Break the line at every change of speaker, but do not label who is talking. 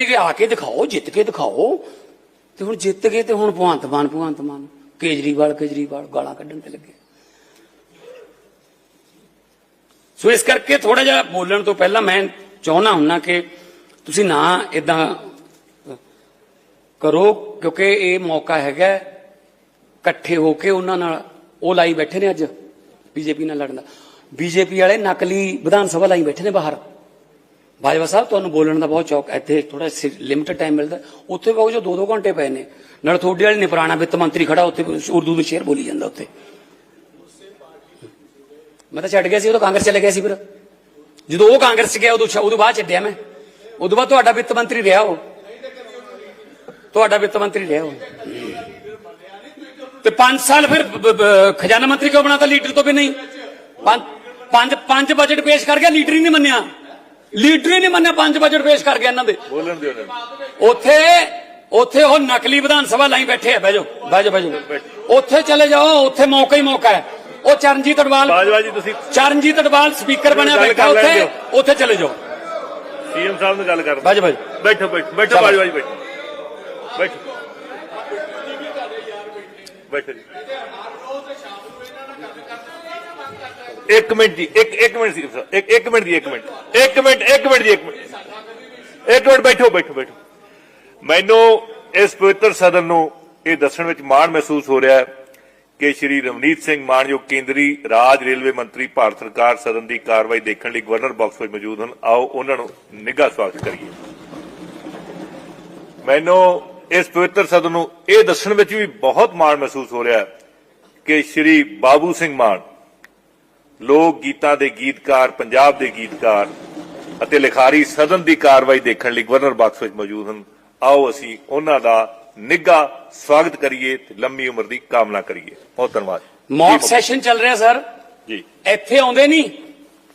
ਕਿ ਆ ਕੇ ਦਿਖਾਓ, ਜਿੱਤ ਕੇ ਦਿਖਾਓ, ਤੇ ਹੁਣ ਜਿੱਤ ਗਏ ਤੇ ਹੁਣ ਭਗਵੰਤ ਮਾਨ ਭਗਵੰਤ ਮਾਨ। ਕੇਜਰੀਵਾਲ ਕੇਜਰੀਵਾਲ ਗਾਲਾਂ ਕੱਢਣ ਤੇ ਲੱਗੇ। ਸੋ ਇਸ ਕਰਕੇ ਥੋੜਾ ਜਿਹਾ ਬੋਲਣ ਤੋਂ ਪਹਿਲਾਂ ਮੈਂ ਚਾਹੁੰਦਾ ਹੁੰਨਾ ਕਿ ਤੁਸੀਂ ਨਾ ਇਦਾਂ ਕਰੋ, ਕਿਉਂਕਿ ਇਹ ਮੌਕਾ ਹੈਗਾ ਇਕੱਠੇ ਹੋ ਕੇ ਉਹਨਾਂ ਨਾਲ ਉਹ ਲਾਈ ਬੈਠੇ ਨੇ ਅੱਜ, ਬੀਜੇਪੀ ਨਾਲ ਲੜਨ ਦਾ। ਬੀਜੇਪੀ ਵਾਲੇ ਨਕਲੀ ਵਿਧਾਨ ਸਭਾ ਲਾਈ ਬੈਠੇ ਨੇ ਬਾਹਰ। ਬਾਜਵਾ ਸਾਹਿਬ, ਤੁਹਾਨੂੰ ਬੋਲਣ ਦਾ ਬਹੁਤ ਚੌਕ ਇੱਥੇ ਥੋੜਾ ਲਿਮਟਿਡ ਟਾਈਮ ਮਿਲਦਾ। ਉੱਥੇ ਬਹੁਤ ਜੋ 2-2 ਘੰਟੇ ਪਏ ਨੇ। ਨਾਲ ਤੁਹਾਡੇ ਵਾਲੇ ਨੇ ਪੁਰਾਣਾ ਵਿੱਤ ਮੰਤਰੀ ਖੜਾ, ਉੱਥੇ ਉਰਦੂ ਦੇ ਸ਼ੇਰ ਬੋਲੀ ਜਾਂਦਾ ਉੱਥੇ। ਮੈਂ ਤਾਂ ਛੱਡ ਗਿਆ ਸੀ ਉਦੋਂ ਕਾਂਗਰਸ ਚਲੇ ਗਿਆ ਸੀ ਫਿਰ। ਜਦੋਂ ਉਹ ਕਾਂਗਰਸ ਚ ਗਿਆ, ਉਦੋਂ ਉਦੋਂ ਬਾਅਦ ਛੱਡਿਆ ਮੈਂ। ਉਦੋਂ ਬਾਅਦ ਤੁਹਾਡਾ ਵਿੱਤ ਮੰਤਰੀ ਰਿਹਾ ਉਹ। ਤੁਹਾਡਾ ਵਿੱਤ ਮੰਤਰੀ ਰਿਹਾ ਉਹ। ਤੇ 5 ਸਾਲ ਫਿਰ ਖਜ਼ਾਨਾ ਮੰਤਰੀ ਕਿਉਂ ਬਣਾਤਾ? ਲੀਡਰ ਤੋਂ ਵੀ ਨਹੀਂ ਪੰਜ ਪੰਜ ਬਜਟ ਪੇਸ਼ ਕਰ ਗਿਆ, ਲੀਡਰ ਹੀ ਨਹੀਂ ਮੰਨਿਆ। ਲੀਡਰ ਹੀ ਨਹੀਂ ਮੰਨਿਆ ਪੰਜ ਬਜਟ ਪੇਸ਼ ਕਰ ਗਿਆ ਇਹਨਾਂ ਦੇ।
ਬੋਲਣ ਦਿਓ।
ਉੱਥੇ ਉੱਥੇ ਉਹ ਨਕਲੀ ਵਿਧਾਨ ਸਭਾ ਲਾਈ ਬੈਠੇ ਆ ਜਾਓ ਬਹਿ ਜਾਓ ਉੱਥੇ ਚਲੇ ਜਾਓ ਉੱਥੇ ਮੌਕਾ ਹੀ ਮੌਕਾ ਹੈ। ਉਹ ਚਰਨਜੀਤ ਅਡਵਾਲ
ਬਾਜਵਾ ਜੀ ਤੁਸੀਂ
ਚਰਨਜੀਤ ਅਡਵਾਲ ਸਪੀਕਰ ਬਣਿਆ ਬੈਠਾ ਉੱਥੇ। ਉੱਥੇ ਚਲੇ ਜਾਓ।
ਸੀਐਮ ਸਾਹਿਬ ਨਾਲ ਗੱਲ ਕਰ
ਬਹਿ ਜਾਓ
ਬੈਠੋ ਬੈਠੋ ਬੈਠੋ। ਬਾਜਵਾ ਜੀ ਬੈਠੋ। ਬੈਠੋ। ਬੈਠੋ ਜੀ। ਇੱਕ ਮਿੰਟ ਜੀ, ਇੱਕ ਇੱਕ ਮਿੰਟ ਸੀ ਇੱਕ ਇੱਕ ਮਿੰਟ ਜੀ, ਇੱਕ ਮਿੰਟ। ਇੱਕ ਮਿੰਟ ਇੱਕ ਮਿੰਟ ਜੀ, ਇੱਕ ਮਿੰਟ। ਇੱਕ ਮਿੰਟ ਬੈਠੋ ਬੈਠੋ ਬੈਠੋ। ਮੈਨੂੰ ਇਸ ਪਵਿੱਤਰ ਸਦਨ ਨੂੰ ਇਹ ਦੱਸਣ ਵਿੱਚ ਮਾਣ ਮਹਿਸੂਸ ਹੋ ਰਿਹਾ ਹੈ ਕਿ ਸ਼੍ਰੀ ਰਵਨੀਤ ਸਿੰਘ ਮਾਨਯੋਗ ਕੇਂਦਰੀ ਰਾਜ ਰੇਲਵੇ ਮੰਤਰੀ ਭਾਰਤ ਸਰਕਾਰ ਸਦਨ ਦੀ ਕਾਰਵਾਈ ਦੇਖਣ ਲਈ ਗਵਰਨਰ ਬਾਕਸ ਵਿੱਚ ਮੌਜੂਦ ਹਨ। ਆਓ, ਉਹਨਾਂ ਨੂੰ ਨਿੱਘਾ ਸਵਾਗਤ ਕਰੀਏ। ਮੈਨੂੰ ਇਸ ਪਵਿੱਤਰ ਸਦਨ ਨੂੰ ਇਹ ਦੱਸਣ ਵਿੱਚ ਵੀ ਬਹੁਤ ਮਾਣ ਮਹਿਸੂਸ ਹੋ ਰਿਹਾ ਹੈ ਕਿ ਸ਼੍ਰੀ ਬਾਬੂ ਸਿੰਘ ਮਾਨ ਲੋਕ ਗੀਤਾਂ ਦੇ ਗੀਤਕਾਰ ਪੰਜਾਬ ਦੇ ਗੀਤਕਾਰ ਅਤੇ ਲਿਖਾਰੀ ਸਦਨ ਦੀ ਕਾਰਵਾਈ ਦੇਖਣ ਲਈ ਗਵਰਨਰ ਬਾਕਸ ਵਿੱਚ ਮੌਜੂਦ ਹਨ। ਆਓ ਅਸੀਂ ਉਹਨਾਂ ਦਾ ਨਿੱਘਾ ਸਵਾਗਤ ਕਰੀਏ ਤੇ ਲੰਮੀ ਉਮਰ ਦੀ ਕਾਮਨਾ ਕਰੀਏ। ਬਹੁਤ ਧੰਨਵਾਦ।
ਮੌਕ ਸੈਸ਼ਨ ਚੱਲ ਰਿਹਾ ਸਰ
ਜੀ।
ਇੱਥੇ ਆਉਂਦੇ ਨਹੀਂ।